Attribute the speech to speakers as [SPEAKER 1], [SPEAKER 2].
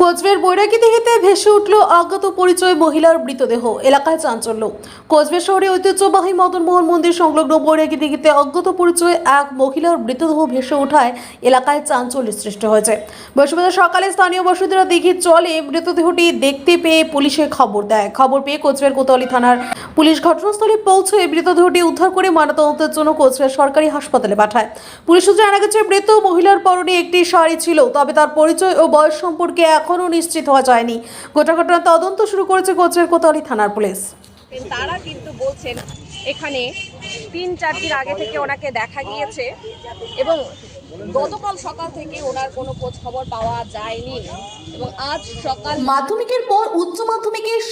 [SPEAKER 1] কোচবিহার বৈরাগী দিঘিতে ভেসে উঠল অজ্ঞাত পরিচয় মহিলার মৃতদেহ। এলাকায় চাঞ্চল্য। কোচবিহার শহরে ঐতিহ্যবাহী মদনমোহন মন্দির সংলগ্ন বৈরাগী দিঘিতে অজ্ঞাত পরিচয় এক মহিলার মৃতদেহ ভেসে ওঠায় এলাকায় চাঞ্চল্য সৃষ্টি হয়েছে। বৃহস্পতিবার সকালে স্থানীয় বাসিন্দারা দিঘির চলে মৃতদেহটি দেখতে পেয়ে পুলিশে খবর দেয়। খবর পেয়ে কোচবিহার কোতোয়ালি থানার পুলিশ ঘটনাস্থলে পৌঁছে মৃতদেহটি উদ্ধার করে ময়নাতদন্তের জন্য কোচবিহার সরকারি হাসপাতালে পাঠায়। পুলিশ সূত্রে জানা গেছে, মৃত মহিলার পরনে একটি শাড়ি ছিল, তবে তার পরিচয় ও বয়স সম্পর্কে এখনও নিশ্চিত হওয়া যায়নি। গোটা ঘটনার তদন্ত শুরু করেছে কোচের কোতোয়ালি থানার পুলিশ।
[SPEAKER 2] তারা কিন্তু বলছেন এখানে তিন চার দিন আগে থেকে ওনাকে দেখা গিয়েছে এবং গতকাল সকাল থেকে ওনার কোনো খোঁজ খবর পাওয়া যায়নি এবং আজ সকাল
[SPEAKER 1] মাধ্যমিকের পর উচ্চ